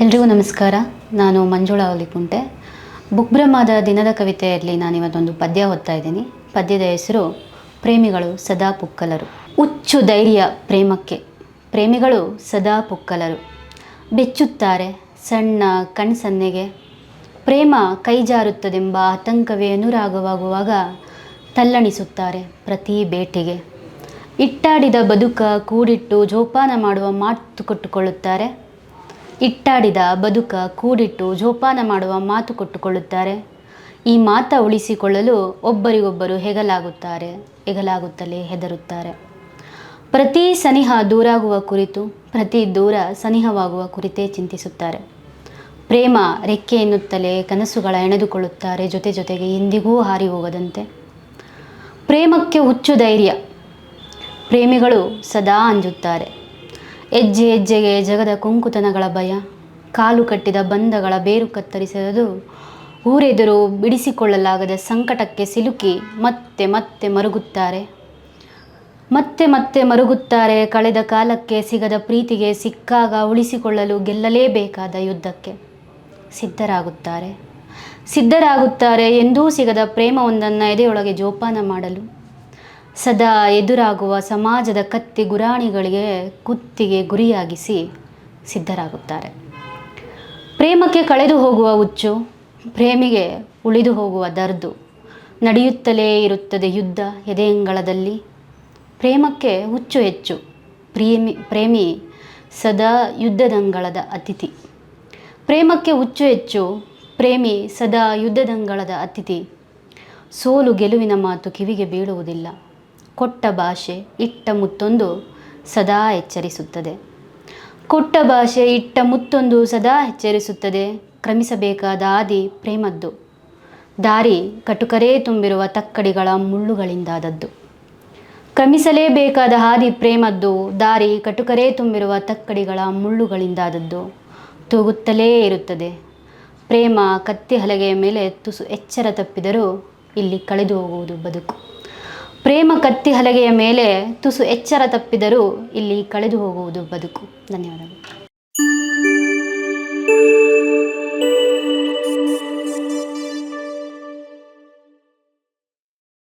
ಎಲ್ರಿಗೂ ನಮಸ್ಕಾರ. ನಾನು ಮಂಜುಳಾ ಒಲಿಕುಂಟೆ ಬುಕ್ ಬ್ರಹ್ಮದ ದಿನದ ಕವಿತೆಯಲ್ಲಿ ನಾನು ಇವತ್ತೊಂದು ಪದ್ಯ ಓದ್ತಾ ಇದ್ದೀನಿ. ಪದ್ಯದ ಹೆಸರು ಪ್ರೇಮಿಗಳು ಸದಾ ಪುಕ್ಕಲರು. ಹುಚ್ಚು ಧೈರ್ಯ ಪ್ರೇಮಕ್ಕೆ. ಪ್ರೇಮಿಗಳು ಸದಾ ಪುಕ್ಕಲರು. ಬೆಚ್ಚುತ್ತಾರೆ ಸಣ್ಣ ಕಣ್ಸನ್ನೆಗೆ. ಪ್ರೇಮ ಕೈಜಾರುತ್ತದೆಂಬ ಆತಂಕವೇ ಅನುರಾಗವಾಗುವಾಗ ತಲ್ಲಣಿಸುತ್ತಾರೆ ಪ್ರತಿ ಭೇಟಿಗೆ ಇಟ್ಟಾಡಿದ ಬದುಕ ಕೂಡಿಟ್ಟು ಜೋಪಾನ ಮಾಡುವ ಮಾತು ಕೊಟ್ಟುಕೊಳ್ಳುತ್ತಾರೆ. ಇಟ್ಟಾಡಿದ ಬದುಕ ಕೂಡಿಟ್ಟು ಜೋಪಾನ ಮಾಡುವ ಮಾತು ಕೊಟ್ಟುಕೊಳ್ಳುತ್ತಾರೆ. ಈ ಮಾತ ಉಳಿಸಿಕೊಳ್ಳಲು ಒಬ್ಬರಿಗೊಬ್ಬರು ಹೆಗಲಾಗುತ್ತಾರೆ, ಹೆಗಲಾಗುತ್ತಲೇ ಹೆದರುತ್ತಾರೆ. ಪ್ರತಿ ಸನಿಹ ದೂರಾಗುವ ಕುರಿತು, ಪ್ರತಿ ದೂರ ಸನಿಹವಾಗುವ ಕುರಿತೇ ಚಿಂತಿಸುತ್ತಾರೆ. ಪ್ರೇಮ ರೆಕ್ಕೆ ಎನ್ನುತ್ತಲೇ ಕನಸುಗಳ ಎಣೆದುಕೊಳ್ಳುತ್ತಾರೆ, ಜೊತೆ ಜೊತೆಗೆ ಎಂದಿಗೂ ಹಾರಿ ಹೋಗದಂತೆ ಪ್ರೇಮಕ್ಕೆ ಹುಚ್ಚು ಧೈರ್ಯ. ಪ್ರೇಮಿಗಳು ಸದಾ ಅಂಜುತ್ತಾರೆ. ಹೆಜ್ಜೆ ಹೆಜ್ಜೆಗೆ ಜಗದ ಕುಂಕುತನಗಳ ಭಯ, ಕಾಲು ಕಟ್ಟಿದ ಬಂಧಗಳ ಬೇರು ಕತ್ತರಿಸದು ಊರೆದುರು ಬಿಡಿಸಿಕೊಳ್ಳಲಾಗದ ಸಂಕಟಕ್ಕೆ ಸಿಲುಕಿ ಮತ್ತೆ ಮತ್ತೆ ಮರುಗುತ್ತಾರೆ. ಮತ್ತೆ ಮತ್ತೆ ಮರುಗುತ್ತಾರೆ ಕಳೆದ ಕಾಲಕ್ಕೆ ಸಿಗದ ಪ್ರೀತಿಗೆ ಸಿಕ್ಕಾಗ ಉಳಿಸಿಕೊಳ್ಳಲು ಗೆಲ್ಲಲೇಬೇಕಾದ ಯುದ್ಧಕ್ಕೆ ಸಿದ್ಧರಾಗುತ್ತಾರೆ. ಸಿದ್ಧರಾಗುತ್ತಾರೆ ಎಂದೂ ಸಿಗದ ಪ್ರೇಮವೊಂದನ್ನು ಎದೆಯೊಳಗೆ ಜೋಪಾನ ಮಾಡಲು. ಸದಾ ಎದುರಾಗುವ ಸಮಾಜದ ಕತ್ತಿ ಗುರಾಣಿಗಳಿಗೆ ಕುತ್ತಿಗೆ ಗುರಿಯಾಗಿಸಿ ಸಿದ್ಧರಾಗುತ್ತಾರೆ. ಪ್ರೇಮಕ್ಕೆ ಕಳೆದು ಹೋಗುವ ಹುಚ್ಚು, ಪ್ರೇಮಿಗೆ ಉಳಿದು ಹೋಗುವ ದರ್ದು, ನಡೆಯುತ್ತಲೇ ಇರುತ್ತದೆ ಯುದ್ಧ ಎದೆಯಂಗಳದಲ್ಲಿ. ಪ್ರೇಮಕ್ಕೆ ಹುಚ್ಚು ಹೆಚ್ಚು, ಪ್ರೇಮಿ ಪ್ರೇಮಿ ಸದಾ ಯುದ್ಧದಂಗಳದ ಅತಿಥಿ. ಪ್ರೇಮಕ್ಕೆ ಹುಚ್ಚು ಹೆಚ್ಚು, ಪ್ರೇಮಿ ಸದಾ ಯುದ್ಧದಂಗಳದ ಅತಿಥಿ. ಸೋಲು ಗೆಲುವಿನ ಮಾತು ಕಿವಿಗೆ ಬೀಳುವುದಿಲ್ಲ. ಕೊಟ್ಟ ಭಾಷೆ ಇಟ್ಟ ಮುತ್ತೊಂದು ಸದಾ ಎಚ್ಚರಿಸುತ್ತದೆ. ಕೊಟ್ಟ ಭಾಷೆ ಇಟ್ಟ ಮುತ್ತೊಂದು ಸದಾ ಎಚ್ಚರಿಸುತ್ತದೆ. ಕ್ರಮಿಸಬೇಕಾದ ಆದಿ ಪ್ರೇಮದ್ದು. ದಾರಿ ಕಟುಕರೇ ತುಂಬಿರುವ ತಕ್ಕಡಿಗಳ ಮುಳ್ಳುಗಳಿಂದಾದದ್ದು. ಕ್ರಮಿಸಲೇಬೇಕಾದ ಹಾದಿ ಪ್ರೇಮದ್ದು, ದಾರಿ ಕಟುಕರೇ ತುಂಬಿರುವ ತಕ್ಕಡಿಗಳ ಮುಳ್ಳುಗಳಿಂದಾದದ್ದು. ತೂಗುತ್ತಲೇ ಇರುತ್ತದೆ. ಪ್ರೇಮ ಕತ್ತಿ ಹಲಗೆಯ ಮೇಲೆ ತುಸು ಎಚ್ಚರ ತಪ್ಪಿದರೂ ಇಲ್ಲಿ ಕಳೆದು ಹೋಗುವುದು ಬದುಕು. ಪ್ರೇಮ ಕತ್ತಿ ಹಲಗೆಯ ಮೇಲೆ ತುಸು ಎಚ್ಚರ ತಪ್ಪಿದರೂ ಇಲ್ಲಿ ಕಳೆದು ಹೋಗುವುದು ಬದುಕು. ಧನ್ಯವಾದಗಳು.